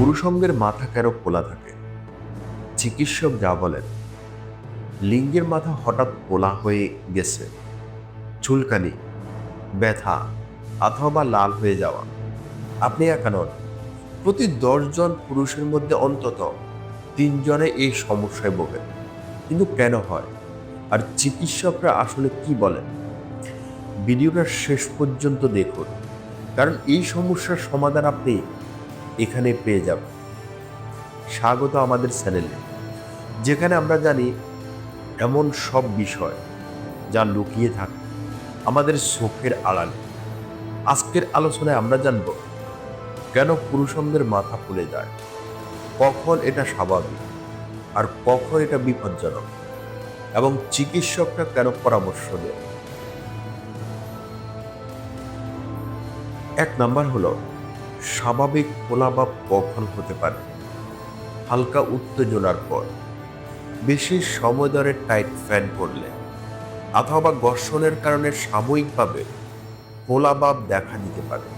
পুরুষঙ্গের মাথা কেন খোলা থাকে? চিকিৎসক যা বলেন, লিঙ্গের মাথা হঠাৎ পোলা হয়ে গেছে। চুলকানি, ব্যথা অথবা লাল হয়ে যাওয়া। আপনি একা নন, প্রতি দশজন পুরুষের মধ্যে অন্তত তিনজনে এই সমস্যায় ভোগেন। কিন্তু কেন হয়? আর চিকিৎসকরা আসলে কি বলেন? ভিডিওটা শেষ পর্যন্ত দেখুন। কারণ এই সমস্যার সমাধান আপনি এখানে পেয়ে যাবেন স্বাগত আমাদের চ্যানেলে। যেখানে আমরা জানি এমন সব বিষয় যা লুকিয়ে থাকে আমাদের চোখের আড়ালে। আজকের আলোচনায় আমরা জানব, কেন পুরুষঙ্গের মাথা ফুলে যায়? কখন এটা স্বাভাবিক? আর কখন এটা বিপজ্জনক? এবং চিকিৎসকরা কেন পরামর্শ দেন? এক নাম্বার হলো স্বাভাবিক ফোলাভাব কখন হতে পারে? হালকা উত্তেজনার পর। বেশি সময় ধরে টাইট ফ্যান পরলে, অথবা ঘর্ষণের কারণে সাময়িকভাবে ফোলাভাব দেখা দিতে পারে।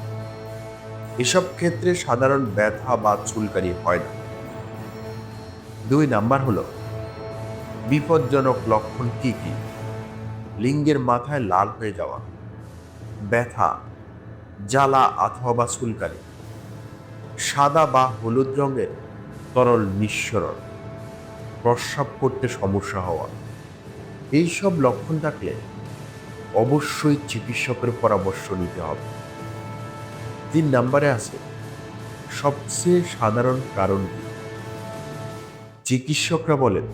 এসব ক্ষেত্রে সাধারণ ব্যথা বা চুলকানি হয় না। দুই নাম্বার হলো, বিপজ্জনক লক্ষণ কি কি? লিঙ্গের মাথায় লাল হয়ে যাওয়া, ব্যথা, জ্বালা অথবা চুলকানি। সাদা বা হলুদ রঙের তরল নিঃসরণ, প্রস্রাব করতে সমস্যা হওয়া। এইসব লক্ষণ থাকলে অবশ্যই চিকিৎসকের পরামর্শ নিতে হবে। তিন নম্বরে আছে, সবচেয়ে সাধারণ কারণ চিকিৎসকরা বলেন,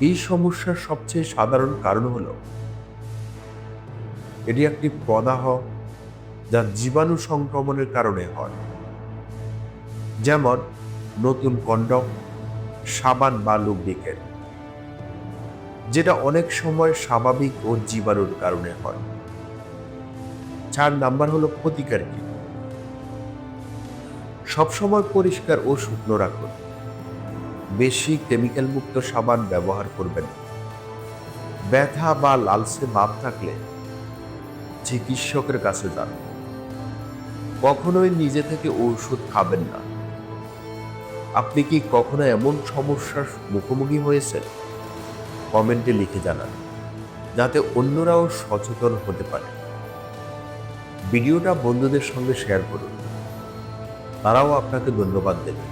এই সমস্যার সবচেয়ে সাধারণ কারণ হল এটি একটি প্রদাহ যা জীবাণু সংক্রমণের কারণে হয়। যেমন নতুন কন্ডম সাবান বা লুব্রিকেন্ট যেটা অনেক সময় স্বাভাবিক ও জীবাণুর কারণে হয়। চার নাম্বার হলো প্রতিকার কি? সবসময় পরিষ্কার ও শুকনো রাখুন। বেশি কেমিক্যাল মুক্ত সাবান ব্যবহার করবেন ব্যথা বা লালসে ভাব থাকলে চিকিৎসকের কাছে যান। কখনোই নিজে থেকে ঔষধ খাবেন না। আপনি কি কখনো এমন সমস্যার মুখোমুখি হয়েছেন? কমেন্টে লিখে জানান, যাতে অন্যরাও সচেতন হতে পারে। ভিডিওটা বন্ধুদের সঙ্গে শেয়ার করুন। তারাও আপনাকে ধন্যবাদ দেবে।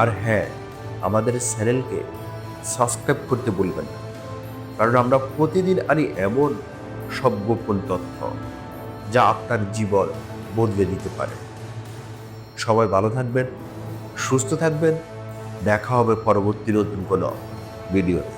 আর হ্যাঁ আমাদের চ্যানেলকে সাবস্ক্রাইব করতে বলবেন কারণ আমরা প্রতিদিন আনি এমন সব গোপন তথ্য যা আপনার জীবন বদলে দিতে পারে। সবাই ভালো থাকবেন। সুস্থ থাকবেন। দেখা হবে পরবর্তী নতুন কোনো ভিডিওতে।